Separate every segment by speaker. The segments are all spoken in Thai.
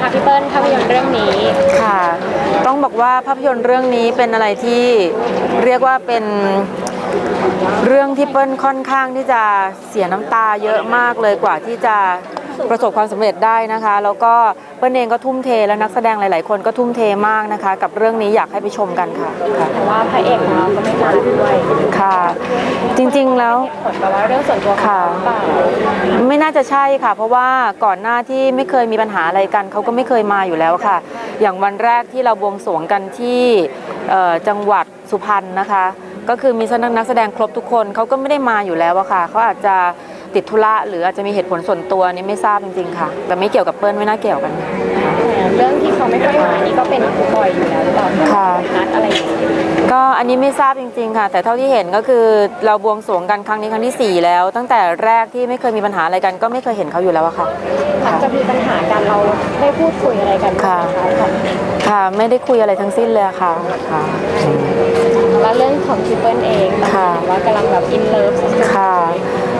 Speaker 1: คะพี่เปิ้ลภาพยนตร์เรื่องนี้
Speaker 2: ค่ะ ต้องบอกว่าภาพยนตร์เรื่องนี้เป็นอะไรที่เรียกว่าเป็นเรื่องที่เปิ้ลค่อนข้างที่จะเสียน้ำตาเยอะมากเลยกว่าที่จะประสบความสำเร็จได้นะคะ แล้วก็เปิ้ลเองก็ทุ่มเทและนักแสดงหลาย ๆ คนก็ทุ่มเทมากนะคะ กับเรื่องนี้อยากให้ไปชมกันค่ะค่ะ
Speaker 1: แต่ว่าพระเอกของเราก็ไม่มาด้วย
Speaker 2: ค่ะจ ริง ๆ แล้ว
Speaker 1: ผลแต่ว่าเรื่องส่วนตัวของ
Speaker 2: ค่ะ
Speaker 1: เขาหรือเปล่า
Speaker 2: ไม่น่าจะใช่ค่ะ เพราะว่าก่อนหน้าที่ไม่เคยมีปัญหาอะไรกันเขาก็ไม่เคยมาอยู่แล้วค่ะ อย่างวันแรกที่เราบวงสรวงกันที่เอ่อจังหวัดสุพรรณนะคะ ก็คือมีนักแสดงครบทุกคนเขาก็ไม่ได้มาอยู่แล้วอะค่ะเขาอาจจะติดธุระหรืออาจจะมีเหตุผลส่วนตัวนี่ไม่ทราบจริงๆค่ะ แต่ไม่เกี่ยวกับเปิ้ลไม่น่าเกี่ยวกัน
Speaker 1: เรื่องที่เขาไม่ค่อยมานี่ก็เป็นบ่อยอยู่แล้วหรือเปล่า
Speaker 2: ค่ะ
Speaker 1: นัดอะไรอย่างเงี้ย
Speaker 2: ก็อันนี้ไม่ทราบจริง ๆ ค่ะ แต่เท่าที่เห็นก็คือเราบวงสรวงกันครั้งนี้ครั้งที่สี่แล้ว ตั้งแต่แรกที่ไม่เคยมีปัญหาอะไรกัน ก็ไม่เคยเห็นเขาอยู่แล้วอะค่ะ
Speaker 1: หลังจากมีปัญหากันเราได้พูดคุยอะไรกันบ้างไหมคะ
Speaker 2: ค่ะ ไม่ได้คุยอะไรทั้งสิ้นเลยอะค่ะค่ะ
Speaker 1: แล้วเรื่องของพี่เปิ้ลเองตอน
Speaker 2: ค่ะ
Speaker 1: นี้ว่ากำลังแบบอินเลิฟสุดๆ
Speaker 2: ค่ะ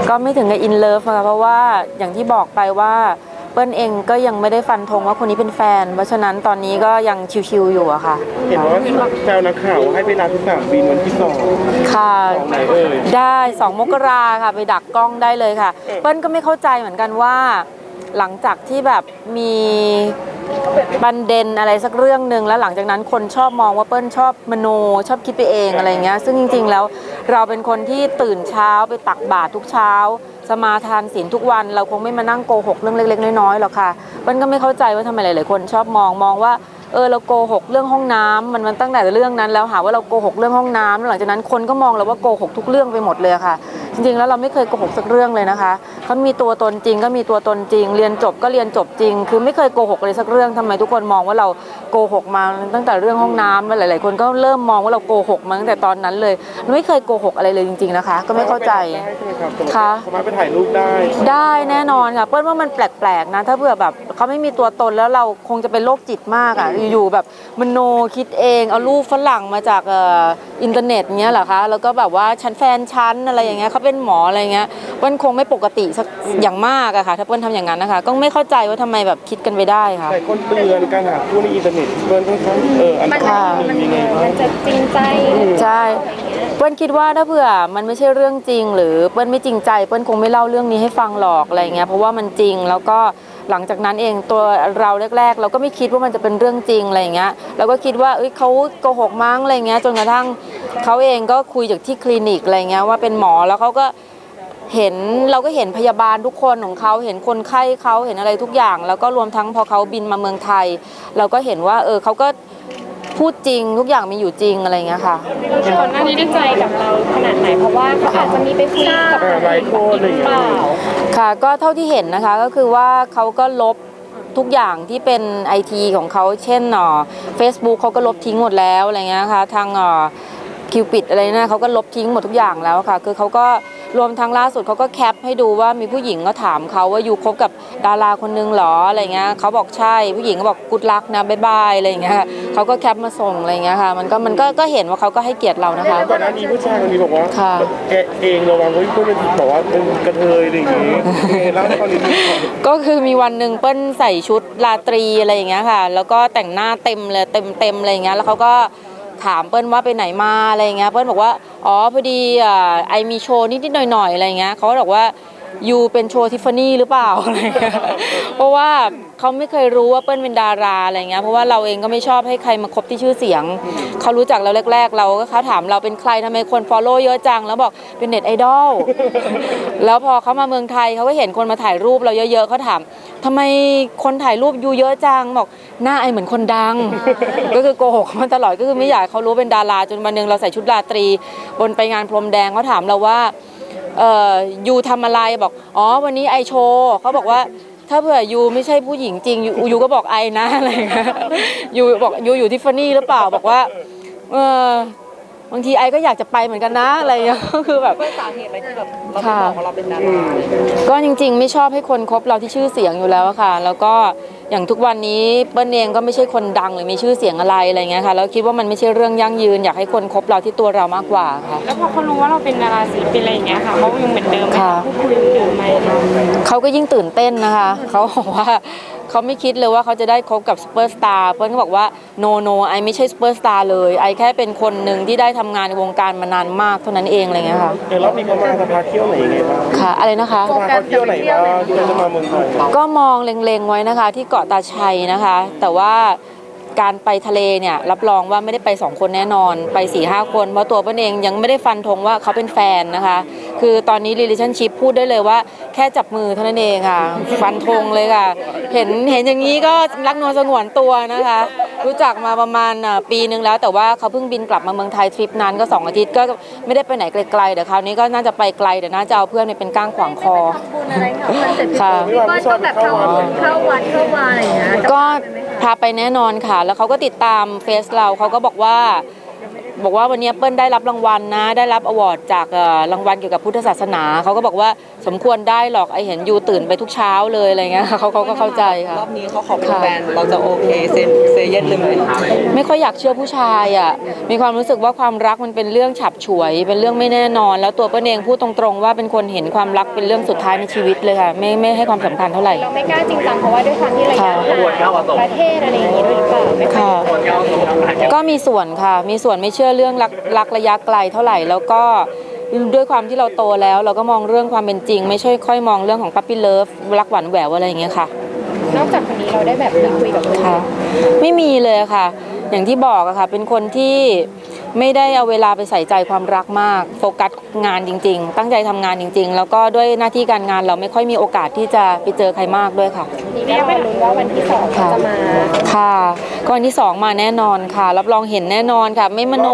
Speaker 2: ก็ไม่ถึงกับอินเลิฟค่ะเพราะว่าอย่างที่บอกไปว่า เปิ้ลเองก็ยังไม่ได้ฟันธงว่าคนนี้เป็นแฟน เพราะฉะนั้นตอนนี้ก็ยังชิวๆอยู่อะค่ะ
Speaker 3: เห็นว่าแซวนักข่าวให้ไปลาที่สนามบินวันที่สอง
Speaker 2: ค่ะ
Speaker 3: ของไหนเอ่ย
Speaker 2: ได้สองมกราค่ะไปดักกล้องได้เลยค่ะ เปิ้ลก็ไม่เข้าใจเหมือนกันว่า หลังจากที่แบบมีบันเดนอะไรสักเรื่องหนึ่งแล้วหลังจากนั้นคนชอบมองว่าเปิ้ลชอบมโนชอบคิดไปเองอะไรเงี้ยซึ่งจริง ๆ แล้วเราเป็นคนที่ตื่นเช้าไปตักบาตรทุกเช้า สมาทานศีลทุกวัน เราคงไม่มานั่งโกหกเรื่องเล็ก ๆ น้อยๆหรอกค่ะมันก็ไม่เข้าใจว่าทำไมหลายๆคนชอบมองมองว่าเออเราโกหกเรื่องห้องน้ำมันมันตั้งแต่เรื่องนั้นแล้วหาว่าเราโกหกเรื่องห้องน้ำแล้วหลังจากนั้นคนก็มองเราว่าโกหกทุกเรื่องไปหมดเลยค่ะ จริงๆแล้วเราไม่เคยโกหกสักเรื่องเลยนะคะเขามีตัวตนจริงก็มีตัวตนจริง เรียนจบก็เรียนจบจริง คือไม่เคยโกหกเลยสักเรื่องทำไมทุกคนมองว่าเราโกหกมาตั้งแต่เรื่องห้องน้ำหลาย ๆ คนก็เริ่มมองว่าเราโกหกมาตั้งแต่ตอนนั้นเลยเราไม่เคยโกหกอะไรเลยจริง ๆนะคะ ก็ไม่เข้าใจ
Speaker 3: ได้ใช่ไหมครับ
Speaker 2: ค่ะ
Speaker 3: สามารถไปถ่ายรูปได้
Speaker 2: ได้แน่นอนค่ะเปิ้ลว่ามันแปลก ๆ นะ ถ้าเผื่อแบบเขาไม่มีตัวตนแล้วเราคงจะเป็นโรคจิตมากอะอยู่ๆแบบมโนคิดเองเอารูปฝรั่งมาจากเอ่ออินเทอร์เน็ตเงี้ยเหรอคะแล้วก็แบบว่าฉันแฟนฉันอะไรอย่างเงี้ยเขาเป็นหมออะไรเงี้ยเปิ้ลคงไม่ปกติสักอย่างมากอะค่ะ ถ้าเปิ้ลทำอย่างนั้นนะคะ ก็ไม่เข้าใจว่าทำไมแบบคิดกันไปได้ค่ะ
Speaker 3: หลายคนเตือนการหาคู่ในอินเทอร์เน็ตเพื่อนค่อนข้างเอออันต
Speaker 1: มัน
Speaker 3: รายนิด
Speaker 1: มั
Speaker 3: นึ
Speaker 1: น
Speaker 3: งยังไงบ้าง
Speaker 1: มันจะจริงใจหรือ
Speaker 2: ใช่เปิ้ลคิดว่าถ้าเผื่อมันไม่ใช่เรื่องจริง หรือเปิ้ลไม่จริงใจเปิ้ลคงไม่เล่าเรื่องนี้ให้ฟังหรอกอะไรเงี้ยเพราะว่ามันจริงแล้วก็ หลังจากนั้นเองตัวเราแรก ๆ เราก็ไม่คิดว่ามันจะเป็นเรื่องจริงอะไรเงี้ยเราก็คิดว่าเอ้ยเขาโกหกมั้งอะไรเงี้ยจนกระทั่งเขาเองก็คุยจากที่คลินิกอะไรเงี้ยว่าเป็นหมอแล้วเขาก็เห็นเราก็เห็นพยาบาลทุกคนของเขาเห็นคนไข้เขาเห็นอะไรทุกอย่าง แล้วก็รวมทั้งพอเขาบินมาเมืองไทย เราก็เห็นว่าเออเขาก็ พูดจริงทุกอย่างมีอยู่จริงอะไรเงี้ยค่ะ
Speaker 1: ก่อนหน้านี้ได้ใจกับเราขนาดไหนเพราะว่าเขาอาจจะมีไปคุยกับ
Speaker 3: เออหลายคนอะไรอย่าง
Speaker 1: เป
Speaker 3: เงี้ย
Speaker 1: ล่า
Speaker 2: ค่ะก็เท่าที่เห็นนะคะก็คือว่าเขาก็ลบทุกอย่างที่เป็นไอทีของเขาเช่นเอ่อ Facebook เขาก็ลบทิ้งหมดแล้วอะไรเงี้ยนะคะทางคิวปิดอะไรเนี่ยเขาก็ลบทิ้งหมดทุกอย่างแล้วค่ะ คือเขาก็ รวมทั้งล่าสุดเขาก็แคปให้ดูว่ามีผู้หญิงก็ถามเขาว่าอยู่คบกับดาราคนนึงเหรออะไรเงี้ยเขาบอกใช่ผู้หญิงก็บอกกุดลักนะบ๊ายบายอะไรอย่างเงี้ยค่ะเขาก็แคปมาส่งอะไรเงี้ยค่ะ มันก็มันก็ก็เห็นว่าเขาก็ให้เกียรติเรานะคะ
Speaker 3: ก่อนหน้านี้ผู้ชายคนนี้บอกว่า
Speaker 2: ค่ะ
Speaker 3: แกเองระวังว่าเพื่อนเป็นบอกว่าเป็นกระเทยอะไรอย่างงี้เออเล่าให้ฟังนิดนึงก่อน
Speaker 2: ก็คือมีวันหนึ่งเปิ้ลใส่ชุดราตรีอะไรอย่างเงี้ยค่ะ แล้วก็แต่งหน้าเต็มเลยเต็มเต็มๆอะไรอย่างเงี้ยแล้วเขาก็ ถามเปิ้ลว่าไปไหนมาอะไรเงี้ยเปิ้ลบอกว่าอ๋อพอดีอ่าไอมีโชว์นิดๆหน่อยๆอะไรเงี้ยเขาบอกว่า ยูเป็นโชว์ทิฟฟานี่หรือเปล่าอะไรเงี้ยเพราะว่าเขาไม่เคยรู้ว่าเปิ้ลเป็นดาราอะไรเงี้ยเพราะว่าเราเองก็ไม่ชอบให้ใครมาคบที่ชื่อเสียง เขารู้จักเราแรก ๆ เราก็เขาถามเราเป็นใครทำไมคนฟอลโล่เยอะจัง แล้วบอกเป็นเน็ตไอดอลแล้วพอเขามาเมืองไทยเขาก็เห็นคนมาถ่ายรูปเราเยอะๆเขาถามทำไมคนถ่ายรูปยูเยอะจังบอกหน้าไอเหมือนคนดัง ก็คือโกหกเขามาตลอดก็คือไม่อยากเขารู้เป็นดาราจนวันนึงเราใส่ชุดราตรี บนไปงานพรมแดงเขาถามเราว่า ยูทำอะไรบอก อ๋อ วันนี้ไอโชว์เขาบอกว่าถ้าเผื่อยูไม่ใช่ผู้หญิงจริงยูยูก็บอกไอนะอะไรอย่างเงี้ยยูบอกยูอยู่ทิฟฟานี่หรือเปล่าบอกว่าเออบางทีไอก็อยากจะไปเหมือนกันนะอะไรอย่างเงี้ยก็คือแบบ
Speaker 4: สาเหตุอะไรที่แบบเรา
Speaker 2: ค่ะ
Speaker 4: ไม่บอกว่าเราเป็นดาราอะไรอย่างเงี้ย
Speaker 2: ก็จริง ๆ ไม่ชอบให้คนคบเราที่ชื่อเสียงอยู่แล้วอะค่ะ แล้วก็ อย่างทุกวันนี้เปิ้ลเองก็ไม่ใช่คนดังหรือมีชื่อเสียงอะไรอะไรเงี้ยค่ะแล้วคิดว่ามันไม่ใช่เรื่องยั่งยืนอยากให้คนคบเราที่ตัวเรามากกว่าค่ะ
Speaker 1: แล้วพอเขารู้ว่าเราเป็นดาราศิลปินอะไรอย่างเงี้ยค่ะเขายังเหมือนเดิมไหม
Speaker 2: ค่ะ
Speaker 1: พูดคุยเหมือนเดิมไหม
Speaker 2: เขาก็ยิ่งตื่นเต้นนะคะ เขาบอกว่า เขาเขาไม่คิดเลยว่าเขาจะได้คบกับซูเปอร์สตาร์เปิ้ลก็บอกว่าโนโนไอไม่ใช่ซูเปอร์สตาร์เลย ไอแค่เป็นคนหนึ่งที่ได้ทำงานในวงการมานานมากเท่านั้นเองอะไรเงี้ยค่ะ
Speaker 3: เดี๋ยวรอบนี้เขามาจะพาเที่ยวไหนยังไงบ้าง
Speaker 2: ค่ะ อะไรนะคะ
Speaker 3: จะพาเขาเที่ยวไหนบ้างที่เขาจะมาเมืองไทย
Speaker 2: ก็มองเล็งๆไว้นะคะ ที่เกาะตาชัยนะคะ แต่ว่า การไปทะเลเนี่ยรับรองว่าไม่ได้ไปสองคนแน่นอนไป4ี่ห้าคน เพราะตัวเปิ้ลเองยังไม่ได้ฟันธงว่าเขาเป็นแฟนนะคะ คือตอนนี้ relationship พูดได้เลยว่า แค่จับมือเท่านั้นเองค่ะ ฟันธงเลยค่ะ เห็นเห็นอย่างนี้ก็รักนวลสงวนตัวนะคะ รู้จักมาประมาณอะปีนึงแล้ว แต่ว่าเขาเพิ่งบินกลับมาเมืองไทยทริปนั้นก็ 2 อาทิตย์ก็ไม่ได้ไปไหนไกลๆเดี๋ยวคราวนี้ก็น่าจะไปไกลเดี๋ยวน่าจะเอาเพื่อนไปเป็นก้างขวางคอ
Speaker 1: บุญอะไรเงี้ยคอนเซ็ปต์
Speaker 2: ค่ะ
Speaker 1: พี่เปิ้ลก็แบบเข้าวัดเข้าวัดเข้าวาอะไรอย่างเงี้ย
Speaker 2: ก็ พาไปแน่นอนค่ะ แล้วเขาก็ติดตามเฟซเราเขาก็บอกว่า บอกว่าวันนี้เปิ้ลได้รับรางวัลนะ ได้รับอวอร์ดจากเอ่อรางวัลเกี่ยวกับพุทธศาสนา เขาก็บอกว่าสมควรได้หรอกไอเห็นยูตื่นไปทุกเช้าเลยอะไรเงี้ยเขาเขาก็เข้าใจค่ะ
Speaker 4: รอบนี้เขาขอเป็นแฟนเราจะโอเคเซนเซเยสเลยไหม
Speaker 2: ไม่ค่อยอยากเชื่อผู้ชายอะมีความรู้สึกว่าความรักมันเป็นเรื่องฉับฉวย เป็นเรื่องไม่แน่นอน แล้วตัวเปิ้ลเองพูดตรงๆ ว่าเป็นคนเห็นความรักเป็นเรื่องสุดท้ายในชีวิตเลยค่ะ ไม่ไม่ให้ความสำคัญเท่าไหร่
Speaker 1: เราไม่กล้าจริงจังเพราะว่าด้วยความที่ระยะห่างประเทศอะไรอย่างงี้ด้วยหรือเปล่าไม่ค่อย
Speaker 2: ค่ะก็มีส่วนค่ะมีส่วนไม่เชื่อเรื่องรักรักระยะไกลเท่าไหร่แล้วก็ด้วยความที่เราโตแล้ว เราก็มองเรื่องความเป็นจริง ไม่ใช่ค่อยมองเรื่องของปั๊ปปี้เลิฟรักหวานแหววอะไรอย่างเงี้ยค่ะ
Speaker 1: นอกจากคนนี้เราได้แบบมีคุยกับคนอื่น
Speaker 2: ค่ะไม่มีเลยค่ะ อย่างที่บอกอะค่ะ เป็นคนที่ ไม่ได้เอาเวลาไปใส่ใจความรักมาก โฟกัสงานจริง ๆ ตั้งใจทำงานจริง ๆ แล้วก็ด้วยหน้าที่การงานเราไม่ค่อยมีโอกาสที่จะไปเจอใครมากด้วยค่ะ
Speaker 1: ทีนี้เราลุ้นว่าวันที่สองเขาจะมา
Speaker 2: ค่ะก็วันที่สองมาแน่นอนค่ะ รับรองเห็นแน่นอนค่ะ ไม่มโน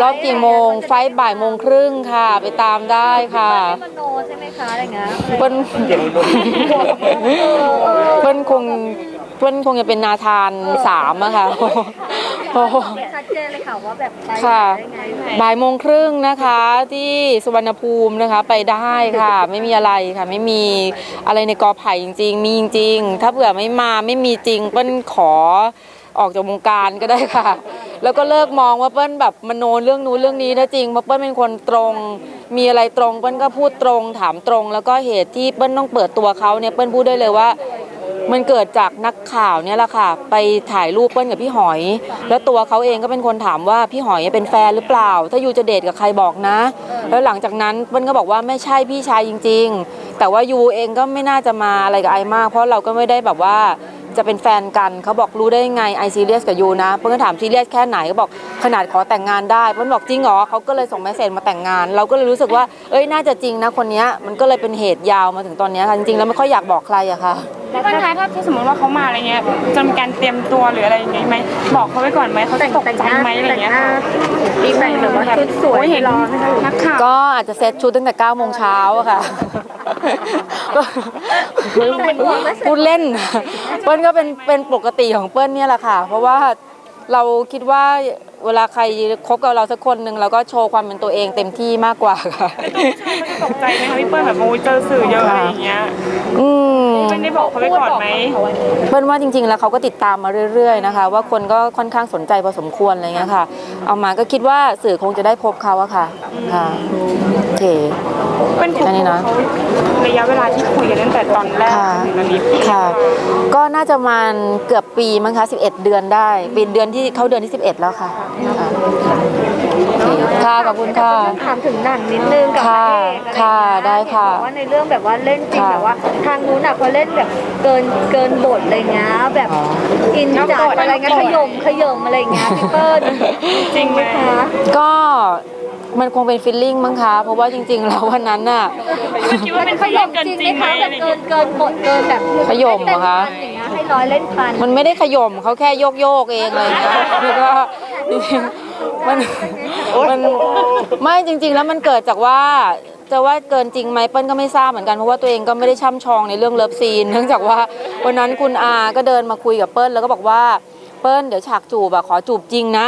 Speaker 2: รอบกี่โมง ไฟล์บ่ายโมงครึ่งค่ะ ไปตามได้ค่ะ
Speaker 1: มโนใช่ไหมคะอะไรเงี้ย
Speaker 2: เปิ้ลเปิ้ลคงเปิ้ลคงจะเป็นนาธานสามอะค่ะ โอ้โห
Speaker 1: ชัดเจนเลยค่ะว่าแบบไป
Speaker 2: ค่ะ
Speaker 1: ได้ไง
Speaker 2: บ่ายโมงครึ่งนะคะที่สุวรรณภูมินะคะไปได้ค่ะ ไม่มีอะไรค่ะไม่มีอะไรในกอไผ่จริง ๆ มีจริงๆถ้าเผื่อไม่มาไม่มีจริงเปิ้ลขอออกจากวงการก็ได้ค่ะ แล้วก็เลิกมองว่าเปิ้ลแบบมโนเรื่องนู้นเรื่องนี้ถ้าจริงเพราะเปิ้ลเป็นคนตรง มีอะไรตรงเปิ้ลก็พูดตรงถามตรง แล้วก็เหตุที่เปิ้ลต้องเปิดตัวเขาเนี่ยเปิ้ลพูดได้เลยว่า มันเกิดจากนักข่าวเนี่ยแหละค่ะ ไปถ่ายรูปเปิ้ลกับพี่หอย แล้วตัวเขาเองก็เป็นคนถามว่าพี่หอยเป็นแฟนหรือเปล่า ถ้ายูจะเดทกับใครบอกนะ แล้วหลังจากนั้นเปิ้ลก็บอกว่าไม่ใช่พี่ชายจริง ๆ แต่ว่ายูเองก็ไม่น่าจะมาอะไรกับไอมาก เพราะเราก็ไม่ได้แบบว่า จะเป็นแฟนกันเขาบอกรู้ได้ไงไอซีเรียสกับยูนะเปิ้ลก็ถามซีเรียสแค่ไหนก็บอกขนาดขอแต่งงานได้เปิ้ลบอกจริงเหรอเขาก็เลยส่งเมสเซจมาแต่งงาน เราก็เลยรู้สึกว่าเอ้ยน่าจะจริงนะคนเนี้ยมันก็เลยเป็นเหตุยาวมาถึงตอนเนี้ยค่ะจริงๆแล้วไม่ค่อยอยากบอกใครอะค่ะ
Speaker 5: พี่เปิ้ลคะถ้าสมมติว่าเขามาอะไรเงี้ยจะมีการเตรียมตัวหรืออะไรอย่างเงี้ยไหมบอกเขาไว้ก่อนไหมเขาจะตกใจไหมอะไรเงี้ยค่ะ
Speaker 1: ปีใหม่แบบว่าชุดสวย
Speaker 5: โอ้ยเห็น
Speaker 1: รอให้เขา
Speaker 5: นักข่าว
Speaker 2: ก็อาจจะเซ็ตชุดตั้งแต่9โมงเช้าอะค่ะ พูดเล่น เปิ้ลก็เป็นเป็นปกติของเปิ้ลเนี่ยแหละค่ะ เพราะว่าเราคิดว่า เวลาใครคบกับเราสักคนหนึ่งเราก็โชว์ความเป็นตัวเองเต็มที่มากกว่าค่ะ
Speaker 5: ตกใจไหมคะพี่เปิ้ลแบบโอ้ยเจอสื่อเยอะอะไรอย่างเงี้ย
Speaker 2: อืม
Speaker 5: เปิ้ลได้บอกเขาไว้ก่อนไหม
Speaker 2: เปิ้ลว่าจริง ๆ แล้วเขาก็ติดตามมาเรื่อย ๆนะคะ ว่าคนก็ค่อนข้างสนใจพอสมควรอะไรเงี้ยค่ะ เอามาก็คิดว่าสื่อคงจะได้พบเขาอะค่ะค่ะโอเค
Speaker 5: เป็นคุย
Speaker 2: แค่นี้นะ
Speaker 5: เขาระยะเวลาที่คุยกันตั้งแต่ตอนแรก
Speaker 2: ค่ะ
Speaker 5: ถึงตอนนี้
Speaker 2: ค่ะ ก็น่าจะประมาณเกือบปีมั้งคะ 11 เดือนได้ปีเดือนที่เข้าเดือนที่ 11 แล้วค่ะค่ะโอเคค่ะขอบคุณค่ะ
Speaker 1: ถามถึงหนังนิดนึงกับพระเอกอะไร
Speaker 2: ค่ะ
Speaker 1: เงี้ย
Speaker 2: ได้ค่ะ
Speaker 1: เห็นบอกว่าในเรื่องแบบว่าเล่นจริง
Speaker 2: ค่ะ
Speaker 1: แต่ว่าทางนู้นอะพอเล่นแบบเกินเกินบทอะไรเงี้ยแบบอินจัดอะไรเงี้ยขยมขยมอะไรเงี้ยพี่เปิ้ล
Speaker 5: จริงไหม
Speaker 1: คะ
Speaker 2: ก็ มันคงเป็นฟิลลิ่งมั้งคะ เพราะว่าจริง ๆ แล้ววันนั้นน่ะ
Speaker 5: คิดว่าเป็น
Speaker 1: ข
Speaker 5: ข
Speaker 1: ย
Speaker 5: ย
Speaker 1: ม
Speaker 5: มกัน
Speaker 1: จริง
Speaker 5: จริง
Speaker 1: ไห
Speaker 5: ไห
Speaker 1: ม
Speaker 5: ม
Speaker 1: คะ
Speaker 5: อะ
Speaker 1: แบบ
Speaker 5: ไรอย่าง
Speaker 1: เกิ
Speaker 5: เงี้
Speaker 1: น
Speaker 5: ย
Speaker 1: เกินบทเกินแบบ
Speaker 2: ขยมเหรอคะ
Speaker 1: ให้เต็มพันอย่างเงี้ยให้ร้อยเล่นพัน
Speaker 2: มันไม่ได้ขย่มเขาแค่โยกโยกๆเองเลยนะคือก็จริงๆมันมันไม่จริง ๆ แล้วมันเกิดจากว่าจะว่าเกินจริงไหมเปิ้ลก็ไม่ทราบเหมือนกันเพราะว่าตัวเองก็ไม่ได้ช่ำชองในเรื่องเลิฟซีน เนื่องจากว่าวันนั้นคุณอาก็เดินมาคุยกับเปิ้ลแล้วก็บอกว่าเปิ้ลเดี๋ยวฉากจูบอะขอจูบจริงนะ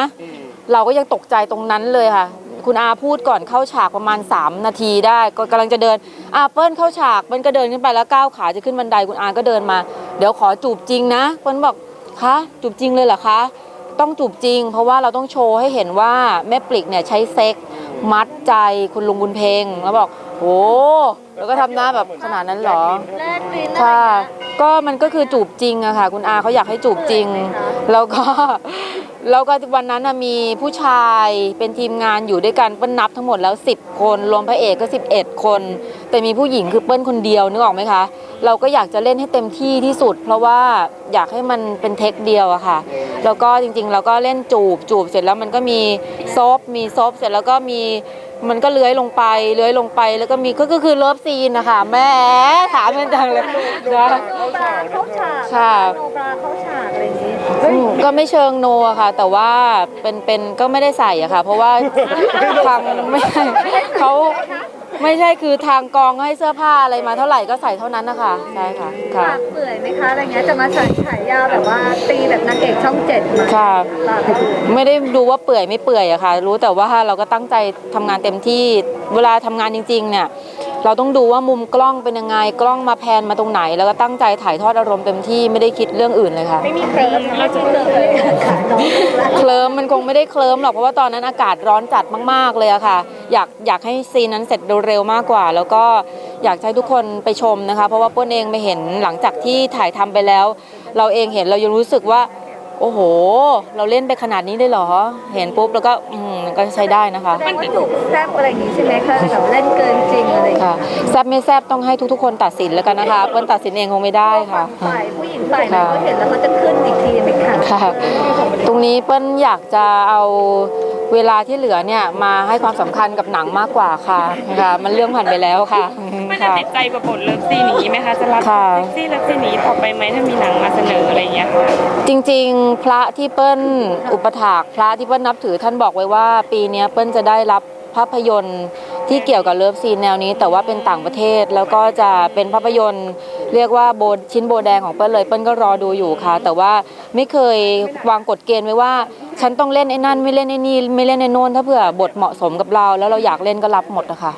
Speaker 2: เราก็ยังตกใจตรงนั้นเลยค่ะ คุณอาพูดก่อนเข้าฉากประมาณ 3 นาทีได้ก็กำลังจะเดินอาเปิ้ลเข้าฉากเปิ้ลก็เดินขึ้นไปแล้วก้าวขาจะขึ้นบันไดคุณอาก็เดินมา เดี๋ยวขอจูบจริงนะเปิ้ลบอกคะจูบจริงเลยเหรอคะ ต้องจูบจริง เพราะว่าเราต้องโชว์ให้เห็นว่าแม่ปลิกเนี่ยใช้เซ็กมัดใจคุณลุงบุญเพงแล้วบอกโอ้แล้วก็ทำหน้าแบบขนาดนั้นเหรอ
Speaker 1: แลกลิ้นอะไร
Speaker 2: ค่ะ
Speaker 1: เงี้ย
Speaker 2: ก็มันก็คือจูบจริงอะค่ะ คุณอาเขาอยากให้จูบจริง แล้วก็ แล้วก็วันนั้นน่ะมีผู้ชายเป็นทีมงานอยู่ด้วยกันเปิ้ลนับทั้งหมดแล้ว 10 คนรวมพระเอกก็ 11 คน แต่มีผู้หญิงคือเปิ้ลคนเดียวนึกออกไหมคะ เราก็อยากจะเล่นให้เต็มที่ที่สุด เพราะว่าอยากให้มันเป็นเทคเดียวอะค่ะ แล้วก็จริงๆ เราก็เล่นจูบจูบเสร็จแล้วมันก็มีซบมีซบเสร็จแล้วก็มีมันก็เลื้อยลงไปเลื้อยลงไปแล้วก็มีก็ก็คือเลิฟซีนนะคะแม่ถามกันจังเลยนะ
Speaker 1: โนบราเข้าฉาก
Speaker 2: ค่ะ
Speaker 1: โนบราเข้าฉากอะไรอย่างงี้
Speaker 2: อืม ก็ไม่เชิงโนอะค่ะ แต่ว่าเป็นเป็นก็ไม่ได้ใส่อะค่ะ เพราะว่าทางไม่ใช่เขาไม่ใช่คือทางกองให้เสื้อผ้าอะไรมาเท่าไหร่ก็ใส่เท่านั้นนะคะใช่ค่ะค่ะ
Speaker 1: ปากเปื่อยไหมคะอะไรเงี้ยจะมาใส่ฉายาแบบว่าตีแบบนางเอกช่องเจ็ดมา
Speaker 2: ค่ะ
Speaker 1: ปากเปื่อย
Speaker 2: ไม่ได้ดูว่าเปื่อยไม่เปื่อยอะค่ะ รู้แต่ว่าเราก็ตั้งใจทำงานเต็มที่เวลาทำงานจริง ๆ เนี่ย เราต้องดูว่ามุมกล้องเป็นยังไงกล้องมาแพนมาตรงไหน แล้วก็ตั้งใจถ่ายทอดอารมณ์เต็มที่ไม่ได้คิดเรื่องอื่นเลยค่ะ
Speaker 1: ไม่มีเคลิ้มเราจะเลยค่ะน้อง
Speaker 2: เคลิ้มมันคงไม่ได้เคลิ้มหรอกเพราะว่าตอนนั้นอากาศร้อนจัดมาก ๆเลยอะค่ะ อยากอยากให้ซีนนั้นเสร็จเร็วๆมากกว่า แล้วก็อยากให้ทุกคนไปชมนะคะ เพราะว่าเป้นเองไปเห็นหลังจากที่ถ่ายทำไปแล้ว เราเองเห็นเรายังรู้สึกว่าโอ้โห เราเล่นไปขนาดนี้ได้เหรอ เห็นปุ๊บแล้วก็ อืมก็ใช้ได้นะคะ
Speaker 1: แสดงว่าถูกแซ่บอะไรอย่างงี้ใช่ไหมคะแบบเล่นเกินจริง
Speaker 2: แซบไม่แซบต้องให้ทุกๆ คนตัดสินแล้วกันนะคะเปิ้ลตัดสินเองคงไม่ได้ค่ะ
Speaker 1: ฝ่ายผู้หญิงฝ่ายนั้นเขาเห็นแล้วเขาจะขึ้นอีกทีไหมคะ
Speaker 2: ค่ะ ตรงนี้เปิ้ลอยากจะเอาเวลาที่เหลือเนี่ยมาให้ความสำคัญกับหนังมากกว่าค่ะค่ะ มันเรื่องผ่านไปแล้วค่ะ
Speaker 5: มันจะ
Speaker 2: ค่ะ
Speaker 5: ติดใจกับบทเลิฟซีนอย่างนี้ไหมคะจะรับ
Speaker 2: ค่ะ
Speaker 5: เซ็กซี่เลิฟซีนอย่างนี้ต่อไปไหมถ้ามีหนังมาเสนออะไรอย่างเงี้ยค่ะ
Speaker 2: จริงๆ พระที่เปิ้ลอุปถากพระที่เปิ้ลนับถือท่านบอกไว้ว่า ปีเนี้ยเปิ้ลจะได้รับภาพยนตร์ ที่เกี่ยวกับเลิฟซีนแนวนี้ แต่ว่าเป็นต่างประเทศแล้วก็จะเป็นภาพยนตร์ เรียกว่าโบชิ้นโบแดงของเปิ้ลเลยเปิ้ลก็รอดูอยู่ค่ะ แต่ว่าไม่เคยวางกฎเกณฑ์ไว้ว่า ฉันต้องเล่นไอ้นั่นไม่เล่นไอ้นี่ไม่เล่นไอ้โน่นถ้าเผื่อบทเหมาะสมกับเรา แล้วเราอยากเล่นก็รับหมดนะคะ